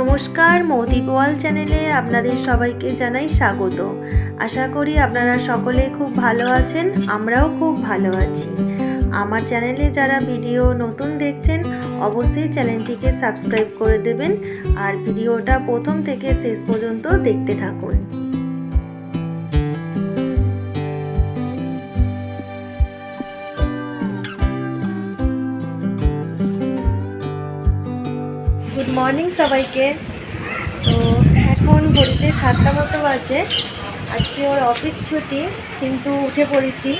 নমস্কার মৌদি পোয়াল চ্যানেলে আপনাদের সবাইকে জানাই স্বাগত। আশা করি আপনারা সকলে খুব ভালো আছেন, আমরাও খুব ভালো আছি। আমার চ্যানেলে যারা ভিডিও নতুন দেখছেন, অবশ্যই চ্যানেলটিকে সাবস্ক্রাইব করে দেবেন আর ভিডিওটা প্রথম থেকে শেষ পর্যন্ত দেখতে থাকুন। মর্নিং সবাইকে। তো এখন ঘড়িতে সাতটা মতো বাজে। আজকে ওর অফিস ছুটি, কিন্তু উঠে পড়েছি।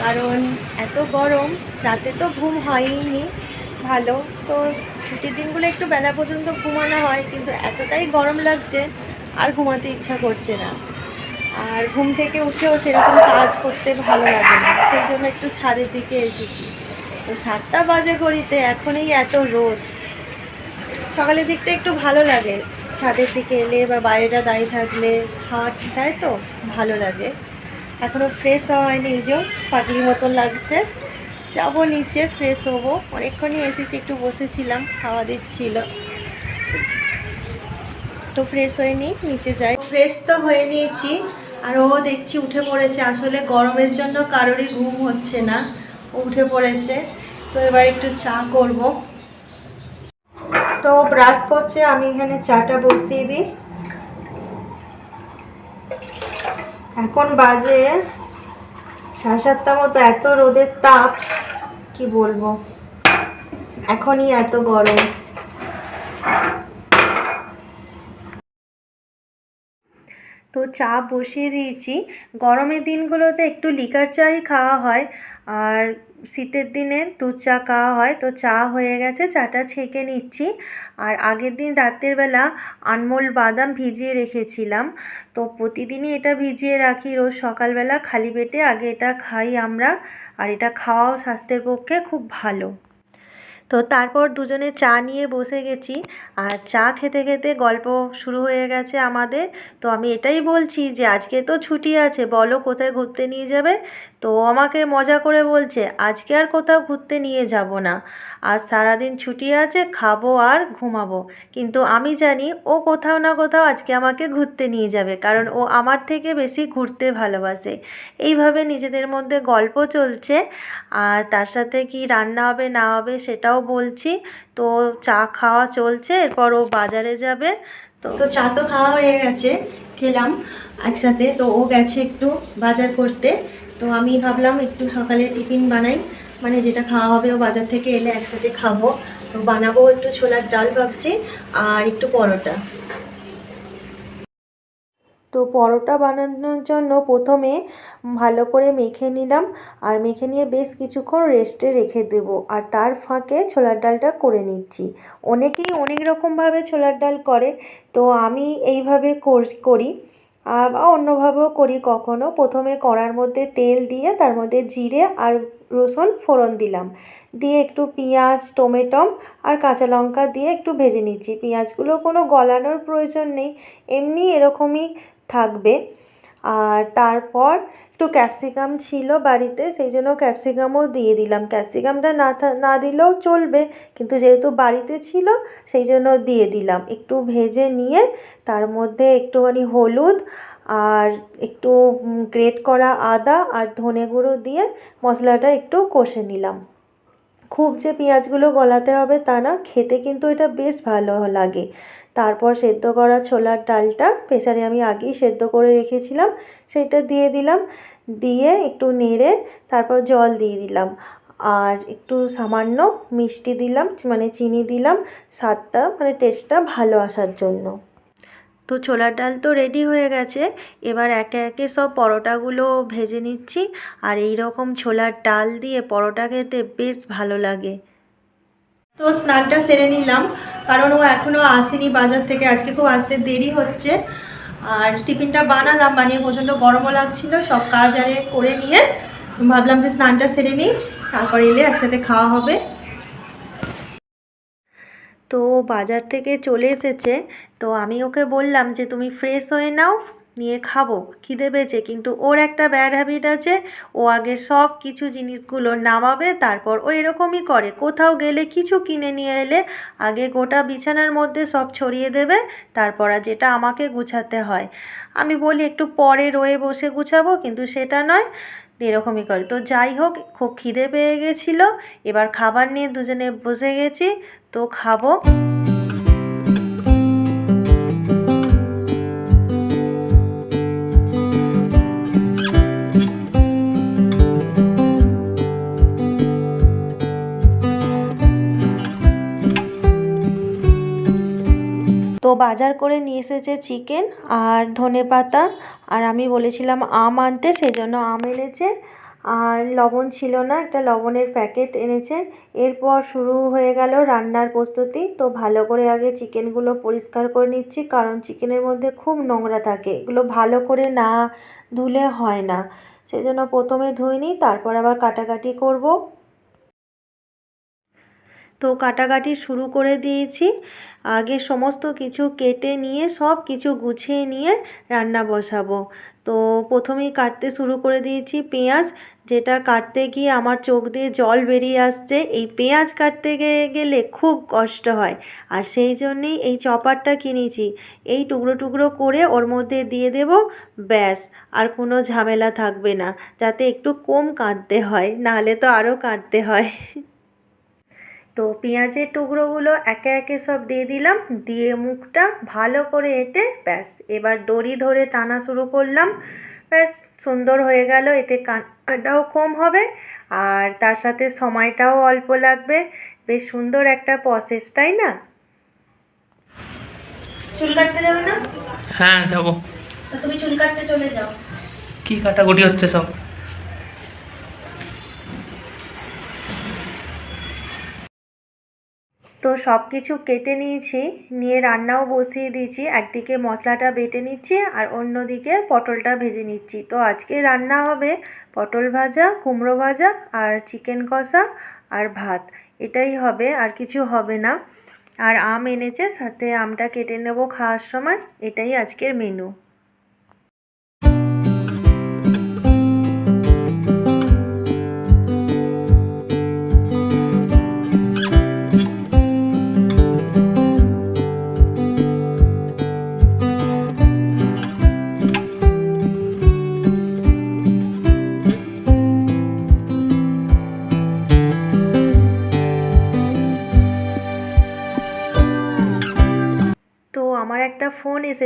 কারণ এত গরম, রাতে তো ঘুম হয়নি ভালো। তো ছুটির দিনগুলো একটু বেলা পর্যন্ত ঘুমানো হয়, কিন্তু এতটাই গরম লাগছে, আর ঘুমাতে ইচ্ছা করছে না। আর ঘুম থেকে উঠেও সেরকম কাজ করতে ভালো লাগে না, সেই জন্য একটু ছাদের দিকে এসেছি। তো সাতটা বাজে ঘড়িতে এখনই এত রোদ। সকালের দিকটা একটু ভালো লাগে। ছাদের দিকে এলে বা বাইরেটা দাঁড়িয়ে থাকলে হাওয়া দেয় তো? ভালো লাগে। এখনও ফ্রেশ হওয়া হয়নি, এই যে পাগলি মতন লাগছে। যাব নিচে ফ্রেশ হব। অনেকক্ষণই এসেছি, একটু বসেছিলাম, খাওয়া দিচ্ছিল তো ফ্রেশ হয়ে নিই নিচে যাই। ফ্রেশ তো হয়ে নিয়েছি, আর ও দেখছি উঠে পড়েছে। আসলে গরমের জন্য কারোরই ঘুম হচ্ছে না। উঠে পড়েছে। তো এবার একটু চা করব। তো ব্রাশ করছে, আমি এখানে চাটা বসিয়ে দিই। এখন বাজে সাড়ে সাতটা মতো, এত রোদের তাপ, কি বলব? এখনই এত গরম। তো চা বসিয়ে দিয়েছি। গরমের দিনগুলোতে একটু লিকার চাই খাওয়া হয়। আর শীতের দিনে দুধ চা খাওয়া হয়। তো চা হয়ে গেছে, চাটা ছেঁকে নিচ্ছি। আর আগের দিন রাতের বেলা আনমোল বাদাম ভিজিয়ে রেখেছিলাম। তো প্রতিদিনই এটা ভিজিয়ে রাখি। রোজ সকালবেলা খালি পেটে আগে এটা খাই আমরা। আর এটা খাওয়াও স্বাস্থ্যের পক্ষে খুব ভালো। তো তারপর দুজনে চা নিয়ে বসে গেছি। আর চা খেতে খেতে গল্প শুরু হয়ে গেছে আমাদের। তো আমি এটাই বলছি যে আজকে তো ছুটি আছে, বলো কোথায় ঘুরতে নিয়ে যাবে? তো আমাকে মজা করে বলছে, আজকে আর কোথাও ঘুরতে নিয়ে যাব না। আজ সারাদিন ছুটি আছে, খাব আর ঘুমাবো। কিন্তু আমি জানি ও কোথাও না কোথাও আজকে আমাকে ঘুরতে নিয়ে যাবে, কারণ ও আমার থেকে বেশি ঘুরতে ভালোবাসে। এইভাবে নিজেদের মধ্যে গল্প চলছে। আর তার সাথে কি রান্না হবে, না হবে সেটাও বলছি। তো চা খাওয়া চলছে, এরপর ও বাজারে যাবে। তো তো চা তো খাওয়া হয়ে গেছে, খেলাম একসাথে। তো ও গেছে একটু বাজার করতে। তো আমি ভাবলাম একটু সকালে টিফিন বানাই। মানে যেটা খাওয়া হবে ও বাজার থেকে এলে একসাথে খাব। তো বানাবো একটু ছোলার ডাল ভাবছি, আর একটু পরোটা। তো পরোটা বানানোর জন্য প্রথমে ভালো করে মেখে নিলাম, আর মেখে নিয়ে বেশ কিছুক্ষণ রেস্টে রেখে দেবো। আর তার ফাঁকে ছোলার ডালটা করে নিচ্ছি। অনেকেই অনেক রকমভাবে ছোলার ডাল করে, তো আমি এইভাবে করি বা অন্যভাবেও করি কখনো। প্রথমে কড়ার মধ্যে তেল দিয়ে তার মধ্যে জিরে আর রসুন ফোড়ন দিলাম। দিয়ে একটু পেঁয়াজ, টমেটো আর কাঁচা লঙ্কা দিয়ে একটু ভেজে নিচ্ছি। পেঁয়াজগুলো কোনো গলানোর প্রয়োজন নেই, এমনি এরকমই থাকবে। আর তারপর একটু ক্যাপসিকাম ছিল বাড়িতে, সেই জন্য ক্যাপসিকামও দিয়ে দিলাম। ক্যাপসিকামটা না থা- না দিলেও চলবে, কিন্তু যেহেতু বাড়িতে ছিল, সেই জন্য দিয়ে দিলাম। একটু ভেজে নিয়ে তার মধ্যে একটুখানি হলুদ আর একটু গ্রেট করা আদা আর ধনে গুঁড়ো দিয়ে মশলাটা একটু কষে নিলাম। খুব যে পেঁয়াজগুলো গলাতে হবে তা না, খেতে কিন্তু এটা বেশ ভালো লাগে। তারপর সেদ্ধ করা ছোলার ডালটা, প্রেসারে আমি আগেই সেদ্ধ করে রেখেছিলাম, সেটা দিয়ে দিলাম, দিয়ে একটু নেড়ে তারপর জল দিয়ে দিলাম। আর একটু সামান্য মিষ্টি দিলাম মানে চিনি দিলাম, স্বাদটা মানে টেস্টটা ভালো আসার জন্য। তো ছোলার ডাল তো রেডি হয়ে গেছে। এবার একে একে সব পরোটাগুলো ভেজে নিচ্ছি। আর এই রকম ছোলার ডাল দিয়ে পরোটা খেতে বেশ ভালো লাগে। তো স্নানটা সেরে নিলাম। কারণ ও এখনও আসেনি বাজার থেকে। আজকে খুব আসতে দেরি হচ্ছে। আর টিফিনটা বানালাম, বানিয়ে প্রচণ্ড গরমও লাগছিল। সব কাজ আরে করে নিয়ে ভাবলাম যে স্নানটা সেরে নিই। তারপর এলে একসাথে খাওয়া হবে। তো বাজার থেকে চলে এসেছে। তো আমি ওকে বললাম যে, তুমি ফ্রেশ হয়ে নাও, নিয়ে খাব। খিদে পেয়েছে, কিন্তু ওর একটা ব্যাড হ্যাবিট আছে। ও আগে সব কিছু জিনিসগুলো নামাবে, তারপর ও এরকমই করে। কোথাও গেলে কিছু কিনে নিয়ে এলে আগে গোটা বিছানার মধ্যে সব ছড়িয়ে দেবে, তারপর যেটা আমাকে গুছাতে হয়। আমি বলি, একটু পরে রয়ে বসে গুছাবো, কিন্তু সেটা নয়। এরকমই করে। তো যাই হোক, খুব খিদে পেয়ে গেছিল। এবার খাবার নিয়ে দুজনে বসে গেছি। তো খাব। তো বাজার করে নিয়ে এসেছে চিকেন আর ধনে পাতা আর আমি বলেছিলাম আম আনতে, সেই জন্য আম এনেছে। আর লবণ ছিল না, একটা লবণের প্যাকেট এনেছে। এরপর শুরু হয়ে গেল রান্নার প্রস্তুতি। তো ভালো করে আগে চিকেনগুলো পরিষ্কার করে নিচ্ছি, কারণ চিকেনের মধ্যে খুব নোংরা থাকে। এগুলো ভালো করে না ধুলে হয় না। সেজন্য প্রথমে ধুয়ে নিই তারপর আবার কাটাকাটি করব। তো কাটাকাটি শুরু করে দিয়েছি। আগে সমস্ত কিছু কেটে নিয়ে, সব কিছু গুছিয়ে নিয়ে রান্না বসাবো। তো প্রথমেই কাটতে শুরু করে দিয়েছি পেঁয়াজ, যেটা কাটতে গিয়ে আমার চোখ দিয়ে জল বেরিয়ে আসছে। এই পেঁয়াজ কাটতে গেলে খুব কষ্ট হয়। আর সেই জন্যেই এই চপারটা কিনেছি। এই টুকরো টুকরো করে ওর মধ্যে দিয়ে দেব, ব্যাস, আর কোনো ঝামেলা থাকবে না। যাতে একটু কম কাটতে হয়, নাহলে তো আরও কাটতে হয়। তো পেঁয়াজের টুকরোগুলো একে একে সব দিয়ে দিলাম। দিয়ে মুখটা ভালো করে এঁটে ব্যাস এবার দড়ি ধরে টানা শুরু করলাম। ব্যাস সুন্দর হয়ে গেল এতে কাঁটাও কম হবে আর তার সাথে সময়টাও অল্প লাগবে। বেশ সুন্দর একটা প্রসেস তাই না? চুল কাটতে যাবে না? হ্যাঁ যাব। তুমি চুল কাটতে চলে যাও। কি কাটাকুটি হচ্ছে সব? তো সব কিছু কেটে নিয়েছি, নিয়ে রান্নাও বসিয়ে দিয়েছি। একদিকে মশলাটা বেটে নিচ্ছি আর অন্যদিকে পটলটা ভেজে নিচ্ছি। তো আজকে রান্না হবে পটল ভাজা, কুমড়ো ভাজা আর চিকেন কষা আর ভাত। এটাই হবে, আর কিছু হবে না। আর আম এনেছে, সাথে আমটা কেটে নেব খাওয়ার সময়। এটাই আজকের মেনু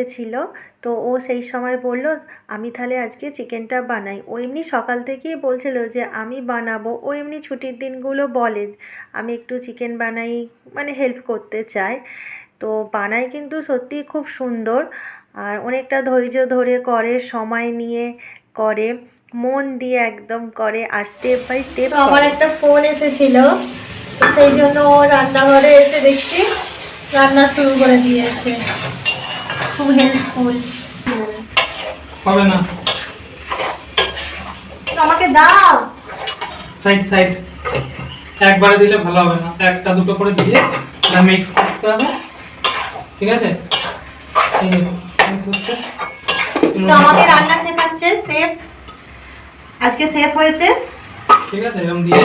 এসেছিল তো ও সেই সময় বলল আমি তাহলে আজকে চিকেনটা বানাই। ও এমনি সকাল থেকেই বলছিল যে আমি বানাবো। ও এমনি ছুটির দিনগুলো বলে আমি একটু চিকেন বানাই মানে হেল্প করতে চাই। তো বানাই কিন্তু সত্যিই খুব সুন্দর আর অনেকটা ধৈর্য ধরে করে সময় নিয়ে করে মন দিয়ে একদম করে আর স্টেপ বাই স্টেপ আমার একটা ফোন এসেছিল সেই জন্য ও রান্নাঘরে এসে দেখছি রান্না শুরু করে দিয়েছে। খুব হেল্পফুল হবে না। আমাকে দাও। সাইড সাইড একবারে দিলে ভালো হবে না। একটা দুটো করে দিয়ে এটা মিক্স করতে হবে। ঠিক আছে? তো আমাকে রান্না শেখাচ্ছে শেফ। আজকে শেফ হয়েছে। ঠিক আছে এরকম দিয়ে।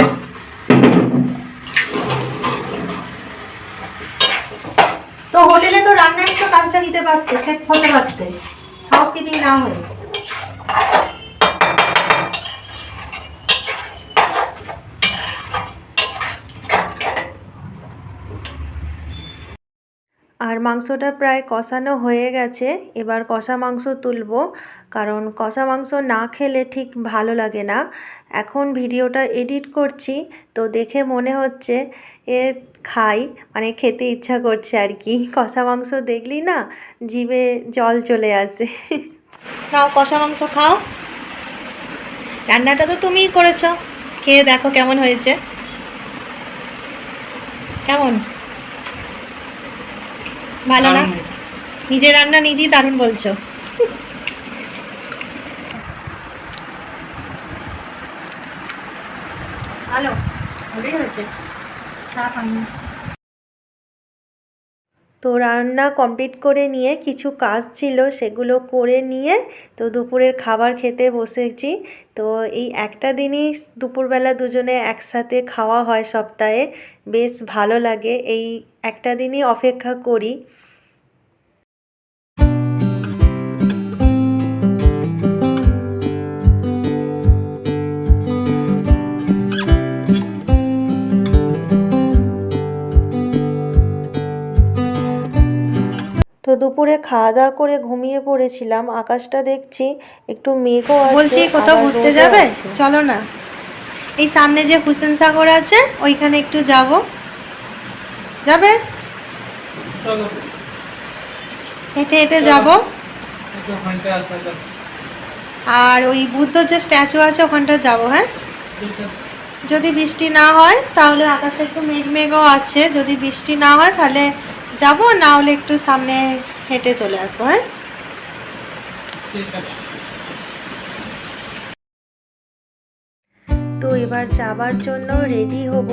তো হোটেলে তো রান্নার তো কাজটা নিতে পারতে সেট হতে পারতে হাউসকিপিং না হয়ে আর মাংসটা প্রায় কষানো হয়ে গেছে। এবার কষা মাংস তুলব, কারণ কষা মাংস না খেলে ঠিক ভালো লাগে না। এখন ভিডিওটা এডিট করছি, তো দেখে মনে হচ্ছে এ খাই মানে খেতে ইচ্ছা করছে আর কি। কষা মাংস দেখলি না, জিভে জল চলে আসে। নাও কষা মাংস খাও। রান্নাটা তো তুমিই করেছ। খেয়ে দেখো কেমন হয়েছে। কেমন? ভালো না? নিজে রান্না নিজেই দারুণ বলছো। হ্যালো ভালোই হয়েছে। খারাপ হয়নি তো রান্না কমপ্লিট করে নিয়ে কিছু কাজ ছিল সেগুলো করে নিয়ে তো দুপুরের খাবার খেতে বসেছি। তো এই একটা দিনই দুপুরবেলা দুজনে একসাথে খাওয়া হয় সপ্তাহে। বেশ ভালো লাগে। এই একটা দিনই অপেক্ষা করি। তো দুপুরে খাওয়া দাওয়া করে ঘুমিয়ে পড়েছিলাম। আকাশটা দেখছি একটু মেঘও আছে বলছি কোথাও ঘুরতে যাবে? চলো না। এই সামনে যে হুসেন সাগর আছে ওইখানে একটু যাব। যাবে? চলো। হেঁটে হেঁটে। যাব। আর ওই বুদ্ধ যে স্ট্যাচু আছে ওখানটা যাব হ্যাঁ? যদি বৃষ্টি না হয় তাহলে আকাশে একটু মেঘ মেঘও আছে। যদি বৃষ্টি না হয় তাহলে যাব, না হলে একটু সামনে হেঁটে চলে আসব হ্যাঁ? তো এবার যাবার জন্য রেডি হব।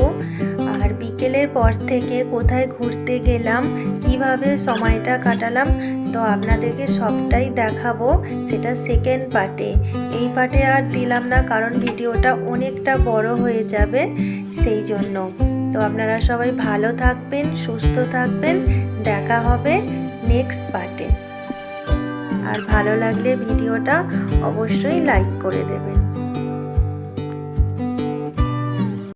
আর বিকেলের পর থেকে কোথায় ঘুরতে গেলাম, কীভাবে সময়টা কাটালাম, তো আপনাদেরকে সবটাই দেখাবো, সেটা সেকেন্ড পার্টে এই পার্টে আর দিলাম না, কারণ ভিডিওটা অনেকটা বড় হয়ে যাবে, সেই জন্য। তো আপনারা সবাই ভালো থাকবেন, সুস্থ থাকবেন। দেখা হবে নেক্সট পার্টে আর ভালো লাগলে ভিডিওটা অবশ্যই লাইক করে দেবেন।